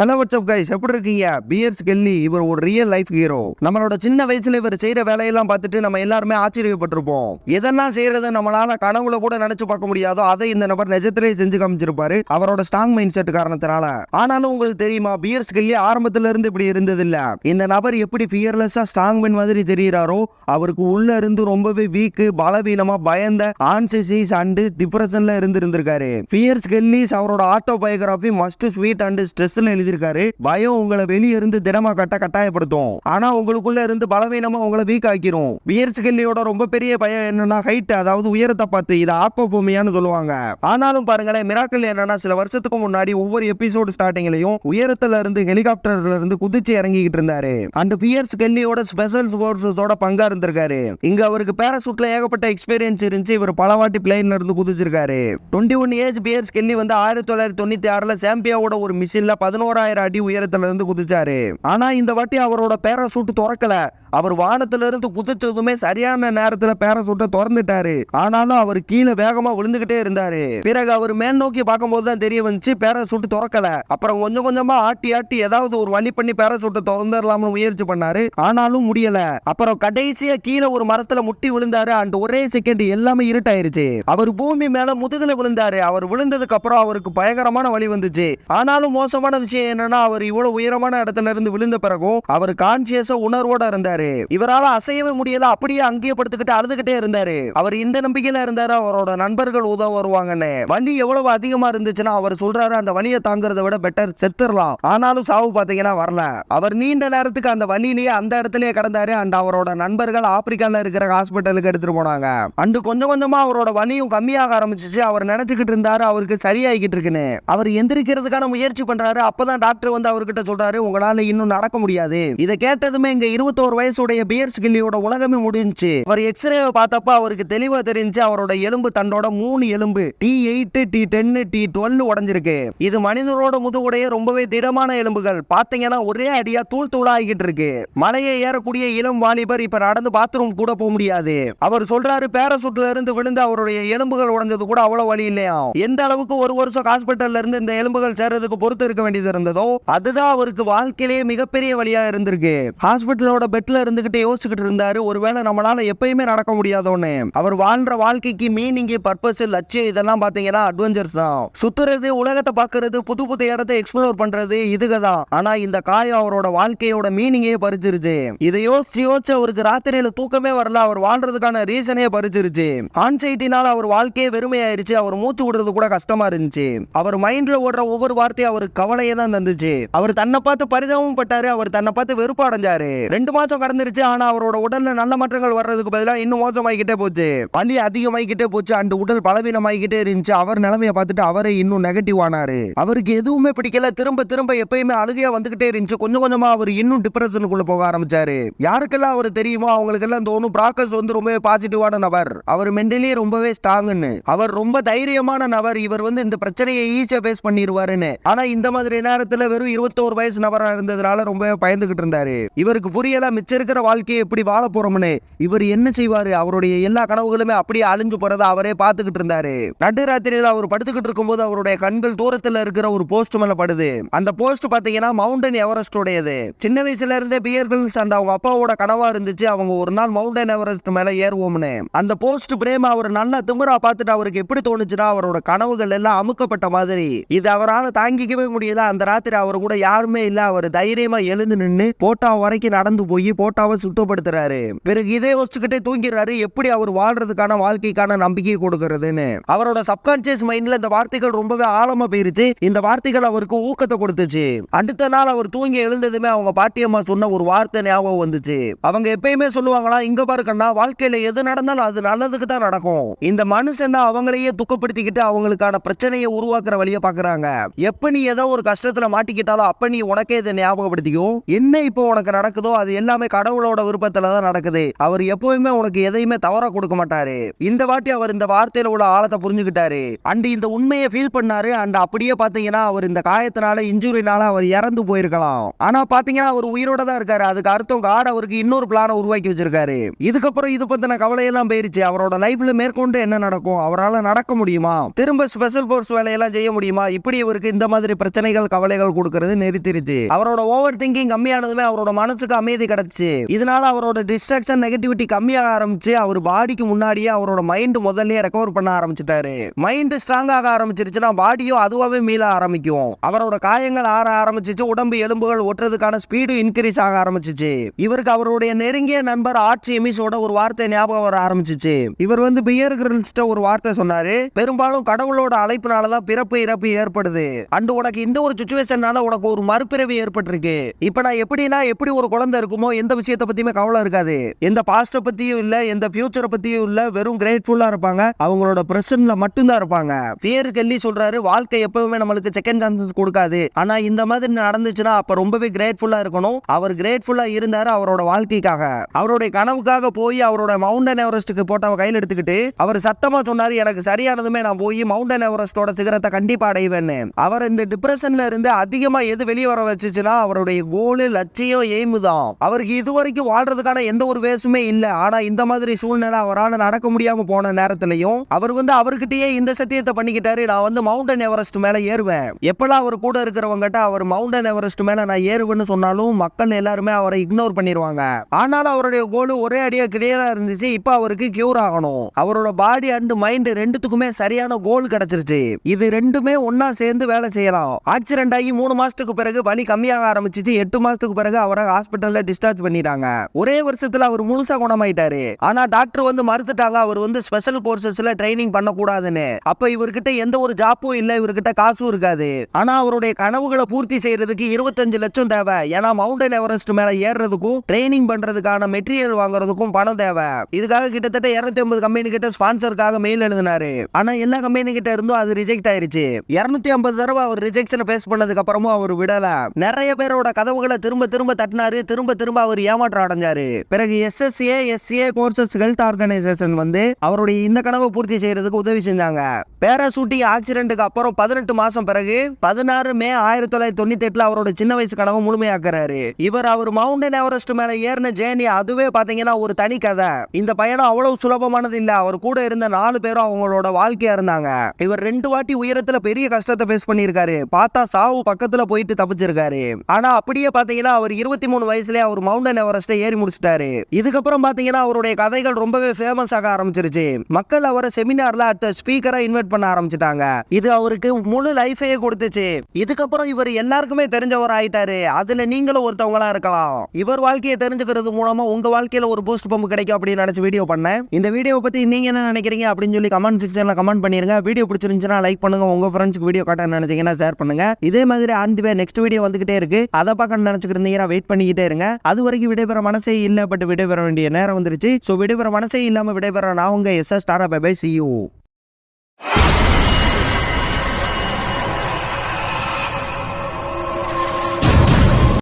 Hello WhatsApp guys எப்படி இருக்கீங்க? PS Kelly இவர் ஒரு ரியல் லைஃப் ஹீரோ நம்மளோட சின்ன வயசுல இவர் செய்யற வேலையெல்லாம் பார்த்துட்டு நம்ம எல்லாருமே ஆச்சரியப்பட்டிருப்போம். எதெல்லாம் செய்யறது நம்மளால கனவுல கூட நினைச்சு பார்க்க முடியாதோ அதை இந்த நபர் நிஜத்திலேயே செஞ்சு காமிச்சிருப்பாரு. அவரோட ஸ்ட்ராங் மைண்ட் செட் காரணத்தினால. ஆனாலும் உங்களுக்கு தெரியுமா பியர்ஸ் கெல்லி ஆரம்பத்துல இருந்து இப்படி இருந்ததில்ல. இந்த நபர் எப்படி ஃபியர்லெஸ்ஸா ஸ்ட்ராங் மேன் மாதிரி தெரியுறாரோ அவருக்கு உள்ள இருந்து ரொம்பவே வீக்கு பலவீனமா பயந்த ஆன்சைசிஸ் அண்ட் டிப்ரெஷன்ல இருந்து இருந்திருக்காரு. பியர்ஸ் கெல்லிஸ் அவரோட autobiography must sweet and ஸ்ட்ரெஸ்ல எழுதியிருக்காரு. பயம் உங்களை வெளியே இருந்து திடமா கட்ட கட்டாயப்படுத்தும். ஆனா உங்களுக்குள்ள இருந்து பலவீனமா உங்களை வீக் ஆக்கிரும். பியர்ஸ் கெல்லியோட ரொம்ப பெரிய பயம் என்னன்னா ஹைட் அதாவது உயரத்தை பார்த்து இது ஆக்கோபோமியான்னு சொல்லுவாங்க. ஆனாலும் பாருங்களேன் மிராக்கள் என்னன்னா சில வருஷத்துக்கு முன்னாடி ஒவ்வொரு எபிசோடு ஸ்டார்டிங்லயும் உயரத்துல இருந்து ஹெலிகாப்டர்ல இருந்து குதிச்சு இறங்கிக்கிட்டு இருந்தாரு. அந்த பியர்ஸ் கெல்லியோட ஸ்பெஷல் ஃபோர்ஸஸோட பங்கா இருந்திருக்காரு. இங்க அவருக்கு பேராசூட்ல ஏகப்பட்ட எக்ஸ்பீரியன்ஸ் இருந்துச்சு. இவர் பல வாட்டி பிளேன்ல இருந்து குதிச்சிருக்காரு. Twenty one age Bear Grylls வந்து ஆயிரத்தி தொள்ளாயிரத்தி தொண்ணூத்தி ஆறுல சாம்பியாவோட ஒரு மிஷின்ல ஓராயிரம் அடி உயரத்துல இருந்து குதிச்சாரு. ஆனா இந்த வாட்டி அவரோட பேராசூட் திறக்கல. அவர் வானத்துல இருந்து குதிச்சதுமே சரியான நேரத்துல பேராசூட்டை திறந்துட்டாரு. ஆனாலும் அவர் கீழே வேகமா விழுந்துகிட்டே இருந்தாரு. பிறகு அவர் மேல் நோக்கி பார்க்கும்போது தான் தெரிய வந்துச்சு பேராசூட் திறக்கல. அப்புறம் கொஞ்சம் கொஞ்சமா ஆட்டி ஆட்டி ஏதாவது ஒரு வழி பண்ணி பேராசூட்டை திறந்துடலாம்னு முயற்சி பண்ணாரு. ஆனாலும் முடியல. அப்புறம் கடைசியா கீழே ஒரு மரத்துல முட்டி விழுந்தாரு. அண்ட் ஒரே செகண்ட் எல்லாமே இருட்டாயிருச்சு. அவர் பூமி மேல முதுகுல விழுந்தாரு. அவர் விழுந்ததுக்கு அப்புறம் அவருக்கு பயங்கரமான வழி வந்துச்சு. ஆனாலும் மோசமான விஷயம் என்னன்னா அவர் இவ்வளவு உயரமான இடத்துல இருந்து விழுந்த பிறகும் அவர் கான்சியஸா உணர்வோட இருந்தாரு. இவரால அசையவே முடியல அப்படியே அங்கேயே படுத்துக்கிட்டு அழுதுகிட்டே இருந்தாரு. அவர் இந்த நம்பிக்கையில இருந்தாரு அவரோட நண்பர்கள் உதவ வருவாங்கன்னு. வலி எவ்வளவு அதிகமா இருந்துச்சுன்னா அவர் சொல்றாரு அந்த வலியை தாங்குறத விட பெட்டர் செத்துடலாம். ஆனாலும் சாவு பாத்தீங்கன்னா வரல. அவர் நீண்ட நேரத்துக்கு அந்த வலியிலேயே அந்த இடத்துலயே கிடந்தாரு. அண்ட் அவரோட நண்பர்கள் ஆப்பிரிக்கால இருக்கிற ஹாஸ்பிட்டலுக்கு எடுத்துட்டு போனாங்க. அண்டு கொஞ்சம் கொஞ்சமா அவரோட வலியும் கம்மியாக ஆரம்பிச்சிச்சு. அவர் நினைச்சுக்கிட்டு இருந்தாரு அவருக்கு சரியாகிட்டு இருக்குன்னு. அவர் எந்திரிக்கிறதுக்கான முயற்சி பண்றாரு. அப்பதான் டாக்டர் வந்து அவர்கிட்ட சொல்றாரு உங்களால இன்னும் நடக்க முடியாது. இதை கேட்டதுமே இங்க இருபத்தோரு வயசுடைய பியர்ஸ் கிள்ளியோட உலகமே முடிஞ்சு அவர் எக்ஸ்ரே பார்த்தப்ப அவருக்கு தெளிவா தெரிஞ்சு அவரோட எலும்பு தன்னோட மூணு எலும்பு T eight T ten T twelve உடஞ்சிருக்கு. இது மனிதனோட முதுகுடைய ரொம்பவே திடமான எலும்புகள். பாத்தீங்கன்னா ஒரே அடியா தூள் தூளா ஆகிட்டு இருக்கு. மலையை ஏறக்கூடிய இளம் வாலிபர் இப்ப நடந்து பாத்ரூம் கூட போக முடியாது. அவர் சொல்றாரு பேரசூட்ல இருந்து விழுந்து அவருடைய எலும்புகள் உடைஞ்சது கூட அவ்வளவு வழி இல்லையா எந்த அளவுக்கு ஒரு வருஷம் ஹாஸ்பிட்டல்ல இருந்து இந்த எலும்புகள் சேர்றதுக்கு பொறுத்து இருக்க வேண்டியது இருந்ததோ அதுதான் அவருக்கு வாழ்க்கையிலேயே மிகப்பெரிய வழியா இருந்திருக்கு. ஹாஸ்பிட்டலோட பெட்ல இருந்துகிட்டு யோசிச்சுக்கிட்டு இருந்தாரு. ஒருவேளை நம்மளால எப்பயுமே நடக்க முடியாதோன்னு. அவர் வாழ்ற வாழ்க்கைக்கு மீனிங் பர்பஸ் லட்சியம் இதெல்லாம் பாத்தீங்கன்னா அட்வென்ச்சர்ஸ் தான். சுத்துறது உலகத்தை பாக்குறது புது புது இடத்தை எக்ஸ்ப்ளோர் பண்றது இதுக்கு தான். ஆனா இந்த காயம் அவரோட வாழ்க்கையோட மீனிங்கே பறிச்சிருச்சு. இதை யோசிச்சு யோசிச்சு அவருக்கு ராத்திரியில தூக்கமே வரல. அவர் வாழ்றதுக்கான ரீசனே பறிச்சிருச்சு. ஆன்சைட்டினால அவர் வாழ்க்கையே வெறுமையாயிருச்சு. அவர் மூச்சு விடுறது கூட கஷ்டமா இருந்துச்சு. அவர் மைண்ட்ல ஓடுற ஒவ்வொரு வார்த்தையும் அவருக்கு கவலையை தான் தந்துச்சு. அவர் தன்னை பார்த்து பரிதாபம் பட்டாரு அவர் தன்னை பார்த்து வெறுப்பு அடைஞ்சாரு. ரெண்டு மாசம் கடந்துருச்சு ஆனா அவரோட உடல்ல நல்ல மாற்றங்கள் வர்றதுக்கு பதிலாக இன்னும் மோசமாகிக்கிட்டே போச்சு. வலி அதிகமாகிக்கிட்டே போச்சு அந்த உடல் பலவீனமாகிக்கிட்டே இருந்துச்சு. அவர் நிலைமையை பார்த்துட்டு அவரே இன்னும் நெகட்டிவ் ஆனாரு. அவருக்கு எதுவுமே பிடிக்கல திரும்ப திரும்ப எப்பயுமே அழுகையா வந்துகிட்டே இருந்துச்சு. கொஞ்சம் கொஞ்சமா அவர் இன்னும் டிப்ரெஷனுக்குள்ள போக ஆரம்பிச்சாரு. யாருக்கெல்லாம் அவர் தெரியுமோ அவங்களுக்கெல்லாம் தோணும் பிராக்கஸ் வந்து ரொம்பவே பாசிட்டிவான நபர். அவர் மென்டலி ரொம்பவே ஸ்ட்ராங்னு அவர் ரொம்ப தைரியமான நபர். இவர் வந்து இந்த பிரச்சனையை ஈஸியா ஃபேஸ் பண்ணிடுவாருன்னு ஆனா இந்த மாதிரினா நேரத்துல வெறும் இருபத்தோரு வயசு நபரா இருந்ததுனால ரொம்ப பயந்துகிட்டு இருந்தாரு. இவருக்கு புரியல மிச்சம் இருக்கிற வாழ்க்கையை எப்படி வாழ போறோம்னு. இவர் என்ன செய்வாரு? அவருடைய எல்லா கனவுகளுமே அப்படியே அழிஞ்சு போறதை அவரே பார்த்துக்கிட்டு இருந்தாரு. நடுராத்திரியில் அவர் படுத்துக்கிட்டு இருக்கும்போது அவருடைய கண்கள் தூரத்தில் இருக்கிற ஒரு போஸ்ட் மேல படுது. அந்த போஸ்ட் பாத்தீங்கன்னா மவுண்டன் எவரெஸ்ட் உடையது. சின்ன வயசுல இருந்தே பியர்கிள்ஸ் அண்ட் அவங்க அப்பாவோட கனவா இருந்துச்சு. அவங்க ஒரு நாள் மவுண்டன் எவரெஸ்ட் மேல ஏறுவோம்னு. அந்த போஸ்ட் பிரேம் அவர் நல்லா திமுறா பார்த்துட்டு அவருக்கு எப்படி தோணுச்சுன்னா அவரோட கனவுகள் எல்லாம் அமுக்கப்பட்ட மாதிரி. இது அவரால் தாங்கிக்கவே முடியல. அந்த ராத்திரி அவர் கூட யாருமே இல்ல. அவர் தைரியமா எழுந்து நின்னு போட்டா வரைக்கும் நடந்து போய் போட்டாவை சுத்தப்படுத்துறாரு. பிறகு இதே வச்சுக்கிட்டே தூங்கிறாரு. எப்படி அவர் வாழ்றதுக்கான வாழ்க்கைக்கான நம்பிக்கை கொடுக்கறதுன்னு. அவரோட சப்கான்சியஸ் மைண்ட்ல இந்த வார்த்தைகள் ரொம்பவே ஆழமா போயிருச்சு. இந்த வார்த்தைகள் அவருக்கு ஊக்கத்தை கொடுத்துச்சு. அடுத்த நாள் அவர் தூங்கி எழுந்ததுமே அவங்க பாட்டியம்மா சொன்ன ஒரு வார்த்தை ஞாபகம் வந்துச்சு. அவங்க எப்பயுமே சொல்லுவாங்களா இங்க பாரு வாழ்க்கையில எது நடந்தாலும் அது நல்லதுக்கு தான் நடக்கும். இந்த மனுஷன் தான் அவங்களையே துக்கப்படுத்திக்கிட்டு அவங்களுக்கான பிரச்சனையை உருவாக்குற வழியை பாக்குறாங்க எப்ப நீ ஏதோ ஒரு கஷ்டத்துல மாட்டிக்கிட்டாலும் அப்ப நீ உனக்கே இதை ஞாபகப்படுத்திக்கும் என்ன இப்போ உனக்கு நடக்குதோ அது எல்லாமே கடவுளோட விருப்பத்துல தான் நடக்குது. அவர் எப்பவுமே உனக்கு எதையுமே தவறா கொடுக்க மாட்டாரு. இந்த வாட்டி அவர் இந்த வார்த்தையில் உள்ள ஆழத்தை புரிஞ்சுக்கிட்டாரு. அண்ட் இந்த உண்மையை ஃபீல் பண்ணாரு. அண்ட் அப்படியே பாத்தீங்கன்னா அவர் இந்த காயத்தினால இன்ஜுரினால அவர் இறந்து போயிருக்கலாம். ஆனா பாத்தீங்கன்னா அவர் உயிரோட தான் இருக்காரு. அதுக்கு அர்த்தம் காட் அவருக்கு இன்னொரு பிளானை உருவாக்கி வச்சிருக்காரு. இதுக்கப்புறம் இது பத்தின கவலையெல்லாம் போயிருச்சு. அவரோட லைஃப்ல மேற்கொண்டு என்ன நடக்கும்? அவரால் நடக்க முடியுமா? திரும்ப ஸ்பெஷல் ஃபோர்ஸ் வேலையெல்லாம் செய்ய முடியுமா? இப்படி இவருக்கு இந்த மாதிரி பிரச்சனைகள் கவலை கவலைகள் கொடுக்கறது நிறுத்திருச்சு. அவரோட ஓவர் திங்கிங் கம்மியானதுமே அவரோட மனசுக்கு அமைதி கிடைச்சு. இதனால அவரோட டிஸ்ட்ராக்ஷன் நெகட்டிவிட்டி கம்மியாக ஆரம்பிச்சு அவர் பாடிக்கு முன்னாடியே அவரோட மைண்ட் முதல்லயே ரெக்கவர் பண்ண ஆரம்பிச்சிட்டாரு. மைண்ட் ஸ்ட்ராங் ஆக ஆரம்பிச்சிருச்சுன்னா பாடியும் அதுவாகவே மீள ஆரம்பிக்கும். அவரோட காயங்கள் ஆற ஆரம்பிச்சிச்சு உடம்பு எலும்புகள் ஒட்டுறதுக்கான ஸ்பீடு இன்க்ரீஸ் ஆக ஆரம்பிச்சிச்சு. இவருக்கு அவருடைய நெருங்கிய நண்பர் ஆட்சி எமிஸோட ஒரு வார்த்தை ஞாபகம் வர ஆரம்பிச்சிச்சு. இவர் வந்து பியர் கிரில்ஸ்ட ஒரு வார்த்தை சொன்னாரு. பெரும்பாலும் கடவுளோட அழைப்பினாலதான் பிறப்பு இறப்பு ஏற்படுது. அண்டு உனக்கு இந்த ஒரு சுச்சு சுச்சுவேஷனால உனக்கு ஒரு மறுபிறவி ஏற்பட்டிருக்கு. இப்ப நான் எப்படின்னா எப்படி ஒரு குழந்தை இருக்குமோ எந்த விஷயத்தை பத்தியுமே கவலை இருக்காது. எந்த பாஸ்ட பத்தியும் இல்ல எந்த ஃபியூச்சரை பத்தியும் இல்ல வெறும் கிரேட்ஃபுல்லா இருப்பாங்க. அவங்களோட பிரசன்ட்ல மட்டும்தான் இருப்பாங்க. பியர் கெல்லி சொல்றாரு வாழ்க்கை எப்பவுமே நம்மளுக்கு செகண்ட் சான்சஸ் கொடுக்காது. ஆனா இந்த மாதிரி நடந்துச்சுன்னா அப்ப ரொம்பவே கிரேட்ஃபுல்லா இருக்கணும். அவர் கிரேட்ஃபுல்லா இருந்தாரு அவரோட வாழ்க்கைக்காக. அவருடைய கனவுக்காக போய் அவரோட மவுண்டன் எவரெஸ்ட்டுக்கு அவர் கையில் எடுத்துக்கிட்டு அவர் சத்தமா சொன்னாரு எனக்கு சரியானதுமே நான் போய் மவுண்டன் எவரெஸ்டோட சிகரத்தை கண்டிப்பா அடைவேன்னு. அவர் இந்த டிப்ரெஷன்ல இருந்து அதிகமா எது வெளியே வர வச்சுச்சுன்னா அவருடைய கோலு லட்சியம் எய்மு தான் அவருக்கு இது வரைக்கும் வாழ்றதுக்கான எந்த ஒரு வேசுமே இல்ல. ஆனா இந்த மாதிரி சூழ்நிலை அவரால் நடக்க முடியாம போன நேரத்திலையும் அவர் வந்து அவர்கிட்டயே இந்த சத்தியத்தை பண்ணிக்கிட்டாரு. நான் வந்து மவுண்டன் எவரெஸ்ட் மேல ஏறுவேன். எப்பெல்லாம் அவர் கூட இருக்கிறவங்ககிட்ட அவர் மவுண்டன் எவரெஸ்ட் மேல நான் ஏறுவேன்னு சொன்னாலும் மக்கள் எல்லாருமே அவரை இக்னோர் பண்ணிடுவாங்க ஆனாலும் அவருடைய கோல் ஒரே அடியா கிளியரா இருந்துச்சு. இப்போ அவருக்கு கியூர் ஆகணும். அவரோட பாடி அண்ட் மைண்ட் ரெண்டுத்துக்குமே சரியான கோல் கிடைச்சிருச்சு. இது ரெண்டுமே ஒன்னா சேர்ந்து வேலை செய்யலாம். ஆக்சிடென்ட் உண்டாகி மூணு மாசத்துக்கு பிறகு வலி கம்மியாக ஆரம்பிச்சிச்சு. எட்டு மாசத்துக்கு பிறகு அவரை ஹாஸ்பிட்டல்ல டிஸ்சார்ஜ் பண்ணிட்டாங்க. ஒரே வருஷத்துல அவர் முழுசா குணமாயிட்டாரு. ஆனா டாக்டர் வந்து மறுத்துட்டாங்க. அவர் வந்து ஸ்பெஷல் கோர்சஸ்ல ட்ரைனிங் பண்ணக்கூடாதுன்னு. அப்ப இவர்கிட்ட எந்த ஒரு ஜாப்பும் இல்ல. இவர்கிட்ட காசும் இருக்காது. ஆனா அவருடைய கனவுகளை பூர்த்தி செய்யறதுக்கு இருபத்தஞ்சு லட்சம் தேவை. ஏன்னா மவுண்டன் எவரெஸ்ட் மேல ஏறுறதுக்கும் ட்ரைனிங் பண்றதுக்கான மெட்டீரியல் வாங்குறதுக்கும் பணம் தேவை. இதுக்காக கிட்டத்தட்ட இருநூத்தி ஐம்பது கம்பெனி கிட்ட ஸ்பான்சருக்காக மெயில் எழுதினாரு. ஆனா எல்லா கம்பெனி கிட்ட இருந்தும் அது ரிஜெக்ட் ஆயிருச்சு. இருநூத்தி ஐம்பது தடவை அவர் ரிஜெக்ஷனை ஃபேஸ் பண்ணதுக்கு அப்புறமும் அவர் விடல. நிறைய பேரோட கதவுகளை திரும்ப திரும்ப தட்டினாரு. திரும்ப திரும்ப அவர் ஏமாற்றம் அடைஞ்சாரு. பிறகு SSA SA courses health organisation வந்து அவருடைய இந்த கனவை பூர்த்தி செய்யறதுக்கு உதவி செஞ்சாங்க. பேராசூட்டிங் ஆக்சிடென்ட்டுக்கு அப்புறம் பதினெட்டு மாசம் பிறகு பதினாறு மே ஆயிரத்தி தொள்ளாயிரத்தி தொண்ணூத்தி எட்டுல அவரோட சின்ன வயசு கனவை முழுமையாக்குறாரு. இவர் அவர் மவுண்டன் எவரெஸ்ட் மேல ஏறின ஜேர்னி அதுவே பாத்தீங்கன்னா ஒரு தனி கதை. இந்த பயணம் அவ்வளவு சுலபமானது இல்ல. அவர் கூட இருந்த நாலு பேரும் அவங்களோட வாழ்க்கையா இருந்தாங்க. இவர் ரெண்டு வாட்டி உயரத்துல பெரிய கஷ்டத்தை ஃபேஸ் பண்ணியிருக்காரு. பார்த்தா சாவு பக்கத்துல போயிட்டு தப்பிச்சிருக்காரு. ஆனா அப்படியே பாத்தீங்கன்னா அவர் இருபத்தி மூணு வயசுலயே அவர் மவுண்டன் எவரெஸ்ட்டை ஏறி முடிச்சிட்டாரு. இதுக்கப்புறம் பாத்தீங்கன்னா அவருடைய கதைகள் ரொம்பவே ஃபேமஸ் ஆக ஆரம்பிச்சிருச்சு. மக்கள் அவரை செமினார்ல அட் ஸ்பீக்கரா இன்வைட் பண்ண ஆரம்பிச்சிட்டாங்க. இது அவருக்கு முழு லைஃபையே கொடுத்துச்சு. இதுக்கப்புறம் இவர் எல்லாருக்குமே தெரிஞ்சவர் ஆயிட்டாரு அதுல நீங்களும் ஒருத்தவங்களா இருக்கலாம். இவர் வாழ்க்கையை தெரிஞ்சுக்கிறது மூலமா உங்க வாழ்க்கையில ஒரு பூஸ்ட் பம்பு கிடைக்கும் அப்படின்னு நினைச்சு வீடியோ பண்ணேன். இந்த வீடியோ பத்தி நீங்க என்ன நினைக்கிறீங்க அப்படின்னு சொல்லி கமெண்ட் செக்ஷன்ல கமெண்ட் பண்ணிருங்க. வீடியோ பிடிச்சிருந்துச்சுன்னா லைக் பண்ணுங்க. உங்க ஃப்ரெண்ட்ஸ்க்கு வீடியோ காட்ட நினைச்சீங்கன்னா ஷேர் பண்ணுங்க. இது மாதிரி ஆன் வே நெக்ஸ்ட் வீடியோ வந்துகிட்டே இருக்கு. அதை பார்க்க நினைச்சுக்கிட்டு இருந்தீங்கன்னா வெயிட் பண்ணிக்கிட்டே இருங்க. அது வரைக்கும் விடைபெற மனசே இல்ல பட் விடைபெற வேண்டிய நேரம் வந்துருச்சு. ஸோ விடைபெற மனசே இல்லாம விடைபெற நான் உங்க எஸ் எஸ் டாரா பை பை சி